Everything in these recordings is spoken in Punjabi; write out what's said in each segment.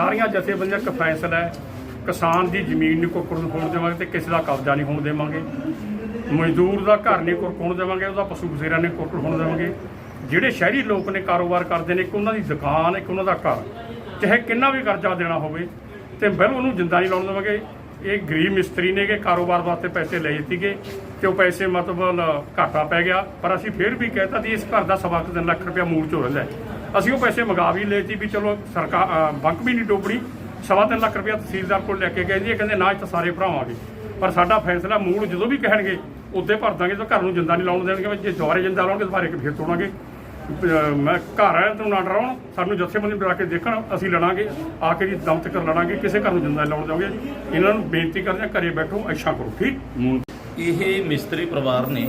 ਸਾਰੀਆਂ ਜਥੇਬੰਦੀਆਂ ਇੱਕ ਫੈਸਲਾ ਹੈ, ਕਿਸਾਨ ਦੀ ਜ਼ਮੀਨ ਨਹੀਂ ਨੂੰ ਹੋਣ ਦੇਵਾਂਗੇ ਤੇ ਕਿਸੇ ਦਾ ਕਬਜ਼ਾ ਨਹੀਂ ਹੋਣ ਦੇਵਾਂਗੇ। ਮਜ਼ਦੂਰ ਦਾ ਘਰ ਨਹੀਂ ਕੁੱਕੜ ਹੋਣ ਦੇਵਾਂਗੇ, ਉਹਦਾ ਪਸ਼ੂ ਬਸੇਰਾ ਨਹੀਂ ਕੁੱਕੜ ਹੋਣ ਦੇਵਾਂਗੇ। ਜਿਹੜੇ ਸ਼ਹਿਰੀ ਲੋਕ ਨੇ ਕਾਰੋਬਾਰ ਕਰਦੇ ਨੇ, ਇੱਕ ਉਹਨਾਂ ਦੀ ਦੁਕਾਨ, ਇੱਕ ਉਹਨਾਂ ਦਾ ਘਰ, ਚਾਹੇ ਕਿੰਨਾ ਵੀ ਕਰਜ਼ਾ ਦੇਣਾ ਹੋਵੇ, ਤੇ ਬਿਲਕੁਲ ਉਹਨੂੰ ਜਿੰਦਾ ਨਹੀਂ ਲਾਉਣ ਦੇਵਾਂਗੇ। ਇਹ ਗਰੀਬ ਮਿਸਤਰੀ ਨੇ ਕਿ ਕਾਰੋਬਾਰ ਵਾਸਤੇ ਪੈਸੇ ਲਏ ਸੀਗੇ ਤੇ ਉਹ ਪੈਸੇ ਮਤਲਬ ਘਾਟਾ ਪੈ ਗਿਆ। ਪਰ ਅਸੀਂ ਫਿਰ ਵੀ ਕਹਿਤਾ ਵੀ ਇਸ ਘਰ ਦਾ ਸਵਾ ਕੁ ਤਿੰਨ ਲੱਖ ਰੁਪਇਆ ਮੂਲ ਚੋਂ ਰਹਿੰਦਾ ਅਸੀਂ ਉਹ ਪੈਸੇ ਮੰਗਾ ਵੀ ਲਏ ਸੀ ਵੀ ਚਲੋ ਸਰਕਾਰ ਅ, ਬੈਂਕ ਵੀ ਨਹੀਂ ਡੋਬਣੀ ਸਵਾ ਤਿੰਨ ਲੱਖ ਰੁਪਇਆ ਤਹਿਸੀਲਦਾਰ ਕੋਲ ਲੈ ਕੇ ਗਏ ਜੀ ਇਹ ਕਹਿੰਦੇ ਨਾ ਇਹ ਤਾਂ ਸਾਰੇ ਭਰਾਵਾਂਗੇ ਪਰ ਸਾਡਾ ਫੈਸਲਾ ਮੂਲ ਜਦੋਂ ਵੀ ਕਹਿਣਗੇ ਉੱਤੇ ਭਰ ਦਾਂਗੇ ਤਾਂ ਘਰ ਨੂੰ ਜਿੰਦਾ ਨਹੀਂ ਲਾਉਣ ਦੇਣਗੇ ਜੇ ਦੁਬਾਰੇ ਜਿੰਦਾ ਲਾਉਣਗੇ ਦੁਬਾਰੇ ਇੱਕ ਫਿਰ ਤੋੜਾਂਗੇ। ਮੈਂ ਘਰ ਆਇਆ ਤੂੰ ਨਾ ਡਰਾਉਣ ਸਾਨੂੰ ਜਥੇਬੰਦੀ ਬਣਾ ਕੇ ਦੇਖਣ ਅਸੀਂ ਲੜਾਂਗੇ ਆ ਕੇ ਜੀ ਦਮ ਤੱਕ ਲੜਾਂਗੇ ਕਿਸੇ ਘਰ ਨੂੰ ਜਿੰਦਾ ਲਾਉਣ ਦੇਵਾਂਗੇ। ਇਹਨਾਂ ਨੂੰ ਬੇਨਤੀ ਕਰਦੇ ਹਾਂ ਘਰੇ ਬੈਠੋ ਅੱਛਾ ਕਰੋ ਠੀਕ? ਇਹ ਮਿਸਤਰੀ ਪਰਿਵਾਰ ਨੇ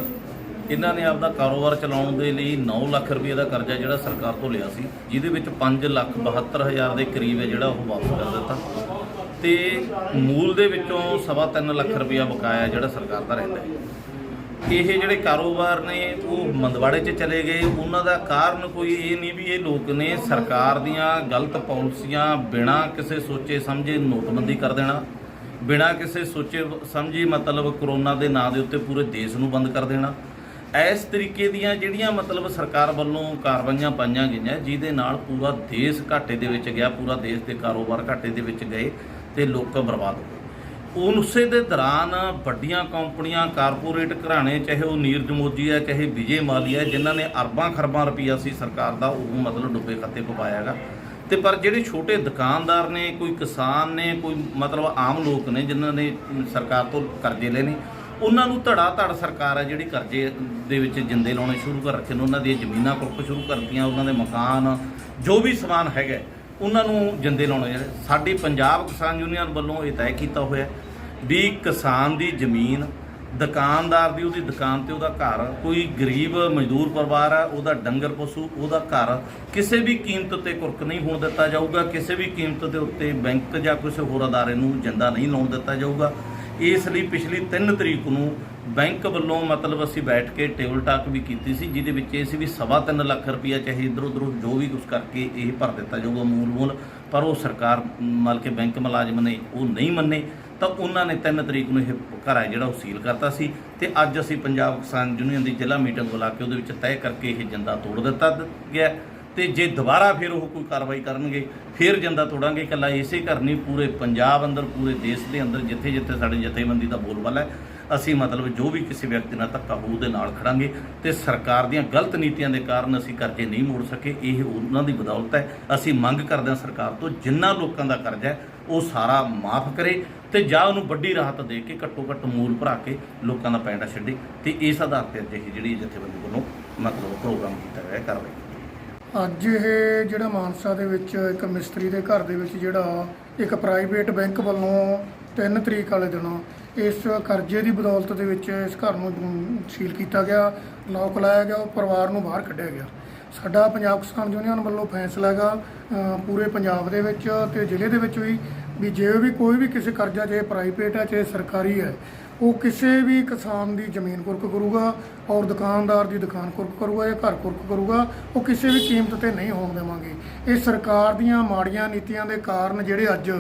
ਇਹਨਾਂ ਨੇ ਆਪਦਾ ਕਾਰੋਬਾਰ ਚਲਾਉਣ ਦੇ ਲਈ 9 ਲੱਖ ਰੁਪਏ ਦਾ ਕਰਜ਼ਾ ਜਿਹੜਾ ਸਰਕਾਰ ਤੋਂ ਲਿਆ ਸੀ, ਜਿਹਦੇ ਵਿੱਚ 5 ਲੱਖ 72 ਹਜ਼ਾਰ ਦੇ ਕਰੀਬ ਹੈ ਜਿਹੜਾ ਉਹ ਵਾਪਸ ਕਰ ਦਿੱਤਾ। ਤੇ ਮੂਲ ਦੇ ਵਿੱਚੋਂ ਸਵਾ ਤਿੰਨ ਲੱਖ ਰੁਪਇਆ ਬਕਾਇਆ ਜਿਹੜਾ ਸਰਕਾਰ ਦਾ ਰਹਿੰਦਾ ਹੈ। ਇਹ ਜਿਹੜੇ ਕਾਰੋਬਾਰ ਨੇ, ਉਹ ਮੰਦਵਾੜੇ 'ਚ ਚਲੇ ਗਏ। ਉਹਨਾਂ ਦਾ ਕਾਰਨ ਕੋਈ ਇਹ ਨਹੀਂ ਵੀ ਇਹ ਲੋਕ ਨੇ ਸਰਕਾਰ ਦੀਆਂ ਗਲਤ ਪਾਲਿਸੀਆਂ ਬਿਨਾਂ ਕਿਸੇ ਸੋਚੇ ਸਮਝੇ ਨੋਟਬੰਦੀ ਕਰ ਦੇਣਾ, ਬਿਨਾਂ ਕਿਸੇ ਸੋਚੇ ਸਮਝੀ ਮਤਲਬ ਕਰੋਨਾ ਦੇ ਨਾਂ ਦੇ ਉੱਤੇ ਪੂਰੇ ਦੇਸ਼ ਨੂੰ ਬੰਦ ਕਰ ਦੇਣਾ ਇਸ ਤਰੀਕੇ ਦੀਆਂ ਜਿਹੜੀਆਂ ਮਤਲਬ ਸਰਕਾਰ ਵੱਲੋਂ ਕਾਰਵਾਈਆਂ ਪਾਈਆਂ ਗਈਆਂ ਜਿਹਦੇ ਨਾਲ ਪੂਰਾ ਦੇਸ਼ ਘਾਟੇ ਦੇ ਵਿੱਚ ਗਿਆ ਪੂਰਾ ਦੇਸ਼ ਦੇ ਕਾਰੋਬਾਰ ਘਾਟੇ ਦੇ ਵਿੱਚ ਗਏ ਤੇ ਲੋਕ ਬਰਬਾਦ ਹੋ ਗਏ। ਉਸੇ ਦੇ ਦੌਰਾਨ ਵੱਡੀਆਂ ਕੰਪਨੀਆਂ ਕਾਰਪੋਰੇਟ ਘਰਾਣੇ ਚਾਹੇ ਉਹ ਨੀਰਜ ਮੋਦੀ ਹੈ ਚਾਹੇ ਵਿਜੇ ਮਾਲੀਆ ਹੈ, ਜਿਨ੍ਹਾਂ ਨੇ ਅਰਬਾਂ ਖਰਬਾਂ ਰੁਪਈਆ ਸੀ ਸਰਕਾਰ ਦਾ ਉਹ ਮਤਲਬ ਡੁੱਬੇ ਖਾਤੇ ਪਵਾਇਆਗਾ ਤੇ ਪਰ ਜਿਹੜੇ ਛੋਟੇ ਦੁਕਾਨਦਾਰ ਨੇ ਕੋਈ ਕਿਸਾਨ ਨੇ ਕੋਈ ਮਤਲਬ ਆਮ ਲੋਕ ਨੇ ਜਿਨ੍ਹਾਂ ਨੇ ਸਰਕਾਰ ਤੋਂ ਕਰਜ਼ੇ ਲਏ ਨੇ ਉਹਨਾਂ ਨੂੰ ਧੜਾ ਧੜ ਸਰਕਾਰ ਹੈ ਜਿਹੜੀ ਕਰਜ਼ੇ ਦੇ ਵਿੱਚ ਜਿੰਦੇ ਲਾਉਣੇ ਸ਼ੁਰੂ ਕਰ ਰੱਖੇ ਨੇ, ਉਹਨਾਂ ਦੀਆਂ ਜ਼ਮੀਨਾਂ ਕੁਰਕ ਸ਼ੁਰੂ ਕਰਤੀਆਂ, ਉਹਨਾਂ ਦੇ ਮਕਾਨ, ਜੋ ਵੀ ਸਮਾਨ ਹੈਗਾ, ਉਹਨਾਂ ਨੂੰ ਜਿੰਦੇ ਲਾਉਣੇ ਸਾਡੀ ਪੰਜਾਬ ਕਿਸਾਨ ਯੂਨੀਅਨ ਵੱਲੋਂ ਇਹ ਤੈਅ ਕੀਤਾ ਹੋਇਆ ਵੀ ਕਿਸਾਨ ਦੀ ਜ਼ਮੀਨ, ਦੁਕਾਨਦਾਰ ਦੀ, ਉਹਦੀ ਦੁਕਾਨ ਤੇ ਉਹਦਾ ਘਰ, ਕੋਈ ਗਰੀਬ ਮਜ਼ਦੂਰ ਪਰਿਵਾਰ ਹੈ ਉਹਦਾ ਡੰਗਰ ਪਸ਼ੂ, ਉਹਦਾ ਘਰ ਕਿਸੇ ਵੀ ਕੀਮਤ ਤੇ ਕੁਰਕ ਨਹੀਂ ਹੋਣ ਦਿੱਤਾ ਜਾਊਗਾ, ਕਿਸੇ ਵੀ ਕੀਮਤ ਦੇ ਉੱਤੇ ਬੈਂਕ ਜਾਂ ਕਿਸੇ ਹੋਰ ਅਦਾਰੇ ਨੂੰ ਜਿੰਦਾ ਨਹੀਂ ਲਾਉਣ ਦਿੱਤਾ ਜਾਊਗਾ। ਇਸ ਲਈ ਪਿਛਲੀ 3 ਤਰੀਕ ਨੂੰ ਬੈਂਕ ਵੱਲੋਂ ਮਤਲਬ ਅਸੀਂ ਬੈਠ ਕੇ ਟੇਬਲ ਟਾਕ ਵੀ ਕੀਤੀ ਸੀ, ਜਿਹਦੇ ਵਿੱਚ ਇਹ ਸੀ ਵੀ ਸਵਾ ਤਿੰਨ ਲੱਖ ਰੁਪਈਆ ਚਾਹੇ ਇਧਰ ਉਧਰ ਜੋ ਵੀ ਕੁਝ ਕਰਕੇ ਇਹ ਭਰ ਦਿੱਤਾ ਜਾਊਗਾ ਮੂਲ ਮੂਲ ਪਰ ਉਹ ਸਰਕਾਰ ਮਲ ਕੇ ਬੈਂਕ ਮੁਲਾਜ਼ਮ ਨੇ ਉਹ ਨਹੀਂ ਮੰਨੇ, ਤਾਂ ਉਹਨਾਂ ਨੇ 3 ਤਰੀਕ ਨੂੰ ਇਹ ਘਰ ਹੈ ਜਿਹੜਾ ਉਹ ਸੀਲ ਕਰਤਾ ਸੀ ਤੇ ਅੱਜ ਅਸੀਂ ਪੰਜਾਬ ਕਿਸਾਨ ਯੂਨੀਅਨ ਦੀ ਜ਼ਿਲ੍ਹਾ ਮੀਟਿੰਗ ਬੁਲਾ ਕੇ ਉਹਦੇ ਵਿੱਚ ਤੈਅ ਕਰਕੇ ਇਹ ਜੰਦਾ ਤੋੜ ਦਿੱਤਾ ਗਿਆ। ਤੇ ਜੇ ਦੁਬਾਰਾ ਫਿਰ ਉਹ ਕੋਈ ਕਾਰਵਾਈ ਕਰਨਗੇ, ਫਿਰ ਜੰਦਾ ਤੋੜਾਂਗੇ ਇਕੱਲਾ, ਇਸੇ ਘਰ ਨਹੀਂ, ਪੂਰੇ ਪੰਜਾਬ ਅੰਦਰ, ਪੂਰੇ ਦੇਸ਼ ਦੇ ਅੰਦਰ ਜਿੱਥੇ ਜਿੱਥੇ ਸਾਡੇ ਜਥੇਬੰਦੀ ਦਾ ਬੋਲਬਾਲ ਹੈ, ਅਸੀਂ ਮਤਲਬ ਜੋ ਵੀ ਕਿਸੇ ਵਿਅਕਤੀ ਨਾਲ ਧੱਕਾ ਹੋਊ ਦੇ ਨਾਲ ਖੜਾਂਗੇ ਤੇ ਸਰਕਾਰ ਦੀਆਂ ਗਲਤ ਨੀਤੀਆਂ ਦੇ ਕਾਰਨ ਅਸੀਂ ਕਰਜ਼ੇ ਨਹੀਂ ਮੋੜ ਸਕੇ, ਇਹ ਉਹਨਾਂ ਦੀ ਬਦੌਲਤ ਹੈ। ਅਸੀਂ ਮੰਗ ਕਰਦੇ ਹਾਂ ਸਰਕਾਰ ਤੋਂ ਜਿੰਨਾ ਲੋਕਾਂ ਦਾ ਕਰਜ਼ਾ ਹੈ, ਉਹ ਸਾਰਾ ਮਾਫ ਕਰੇ ਤੇ ਜਾਂ ਉਹਨੂੰ ਵੱਡੀ ਰਾਹਤ ਦੇ ਕੇ ਘੱਟੋ ਘੱਟ ਮੂਲ ਭਰਾ ਕੇ ਲੋਕਾਂ ਦਾ ਪੈਂਡਾ ਛੱਡੇ ਤੇ ਇਸ ਆਧਾਰ ਤੇ ਅੱਜ ਇਹ ਜਿਹੜੀ ਜਥੇਬੰਦੀ ਵੱਲੋਂ ਮਤਲਬ ਪ੍ਰੋਗਰਾਮ ਕੀਤਾ ਗਿਆ ਹੈ ਕਾਰਵਾਈ। ਅੱਜ ਇਹ ਜਿਹੜਾ ਮਾਨਸਾ ਦੇ ਵਿੱਚ ਇੱਕ ਮਿਸਤਰੀ ਦੇ ਘਰ ਦੇ ਵਿੱਚ ਜਿਹੜਾ ਇੱਕ ਪ੍ਰਾਈਵੇਟ ਬੈਂਕ ਵੱਲੋਂ 3 ਤਰੀਕ ਵਾਲੇ ਦਿਨ ਇਸ ਕਰਜ਼ੇ ਦੀ ਬਦੌਲਤ ਦੇ ਵਿੱਚ ਇਸ ਘਰ ਨੂੰ ਸੀਲ ਕੀਤਾ ਗਿਆ ਲੌਕ ਲਾਇਆ ਗਿਆ, ਉਹ ਪਰਿਵਾਰ ਨੂੰ ਬਾਹਰ ਕੱਢਿਆ ਗਿਆ। ਸਾਡਾ ਪੰਜਾਬ ਕਿਸਾਨ ਯੂਨੀਅਨ ਵੱਲੋਂ ਫੈਸਲਾ ਹੈਗਾ ਪੂਰੇ ਪੰਜਾਬ ਦੇ ਵਿੱਚ ਤੇ ਜ਼ਿਲ੍ਹੇ ਦੇ ਵਿੱਚ ਵੀ ਵੀ ਜੇ ਵੀ ਕੋਈ ਵੀ ਕਿਸੇ ਕਰਜ਼ਾ ਚਾਹੇ ਪ੍ਰਾਈਵੇਟ ਹੈ, ਚਾਹੇ ਸਰਕਾਰੀ ਹੈ ਉਹ ਕਿਸੇ ਵੀ ਕਿਸਾਨ ਦੀ ਜ਼ਮੀਨ ਕੁਰਕ ਕਰੂਗਾ ਔਰ ਦੁਕਾਨਦਾਰ ਦੀ ਦੁਕਾਨ ਕੁਰਕ ਕਰੂਗਾ ਜਾਂ ਘਰ ਕੁਰਕ ਕਰੂਗਾ, ਉਹ ਕਿਸੇ ਵੀ ਕੀਮਤ ਤੇ ਨਹੀਂ ਹੋਣ ਦੇਵਾਂਗੇ। ਇਹ ਸਰਕਾਰ ਦੀਆਂ ਮਾੜੀਆਂ ਨੀਤੀਆਂ ਦੇ ਕਾਰਨ ਜਿਹੜੇ ਅੱਜ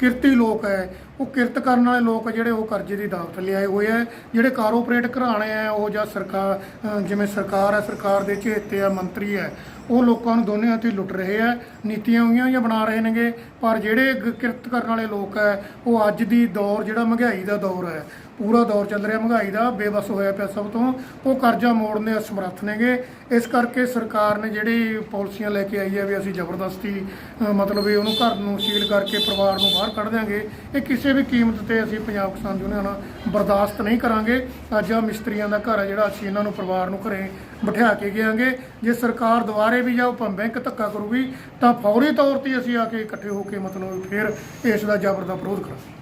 ਕਿਰਤੀ ਲੋਕ ਹੈ, ਉਹ ਕਿਰਤ ਕਰਨ ਵਾਲੇ ਲੋਕ ਜਿਹੜੇ ਉਹ ਕਰਜ਼ੇ ਦੀ ਦਾਵਤ ਲਿਆਏ ਹੋਏ ਹੈ ਜਿਹੜੇ ਕਾਰਪੋਰੇਟ ਘਰਾਣੇ ਆ, ਉਹ ਜਾਂ ਸਰਕਾਰ ਜਿਵੇਂ ਸਰਕਾਰ ਹੈ, ਸਰਕਾਰ ਦੇ ਚੇਤੇ ਆ ਮੰਤਰੀ ਹੈ, ਉਹ ਲੋਕਾਂ ਨੂੰ ਦੋਨੇ ਹੱਥੀ ਲੁੱਟ ਰਹੇ ਆ, ਨੀਤੀਆਂ ਹੋਈਆਂ ਜਾਂ ਬਣਾ ਰਹੇ ਨੇਗੇ, ਪਰ ਜਿਹੜੇ ਕਿਰਤ ਕਰਨ ਵਾਲੇ ਲੋਕ ਹੈ, ਉਹ ਅੱਜ ਦੀ ਦੌਰ ਜਿਹੜਾ ਮਹਿੰਗਾਈ ਦਾ ਦੌਰ ਹੈ। ਪੂਰਾ ਦੌਰ ਚੱਲ ਰਿਹਾ ਮਹਿੰਗਾਈ ਦਾ, ਬੇਬਸ ਹੋਇਆ ਪਿਆ ਸਭ ਤੋਂ। ਉਹ ਕਰਜ਼ਾ ਮੋੜਨ ਦੇ ਅਸਮਰੱਥ ਨੇਗੇ। ਇਸ ਕਰਕੇ ਸਰਕਾਰ ਨੇ ਜਿਹੜੀ ਪਾਲਿਸੀਆਂ ਲੈ ਕੇ ਆਈ ਹੈ ਵੀ ਅਸੀਂ ਜ਼ਬਰਦਸਤੀ ਮਤਲਬ ਵੀ ਉਹਨੂੰ ਘਰ ਨੂੰ ਸੀਲ ਕਰਕੇ ਪਰਿਵਾਰ ਨੂੰ ਬਾਹਰ ਕੱਢ ਦਿਆਂਗੇ, ਇਹ ਕਿਸੇ ਵੀ ਕੀਮਤ ਤੇ ਅਸੀਂ ਪੰਜਾਬ ਕਿਸਾਨ ਯੂਨੀਅਨ ਬਰਦਾਸ਼ਤ ਨਹੀਂ ਕਰਾਂਗੇ। ਅੱਜ ਆ ਮਿਸਤਰੀਆਂ ਦਾ ਘਰ ਹੈ ਜਿਹੜਾ ਅਸੀਂ ਇਹਨਾਂ ਨੂੰ ਪਰਿਵਾਰ ਨੂੰ ਘਰੇ ਬਿਠਾ ਕੇ ਗਿਆਂਗੇ ਜੇ ਸਰਕਾਰ ਦੁਬਾਰੇ ਵੀ ਜਾਂ ਬੈਂਕ ਧੱਕਾ ਕਰੂਗੀ, ਤਾਂ ਫੌਰੀ ਤੌਰ ਤੇ ਅਸੀਂ ਆ ਕੇ ਇਕੱਠੇ ਹੋ ਕੇ ਮਤਲਬ ਫਿਰ ਇਸ ਦਾ ਜ਼ਬਰ ਦਾ ਵਿਰੋਧ ਕਰਾਂਗੇ।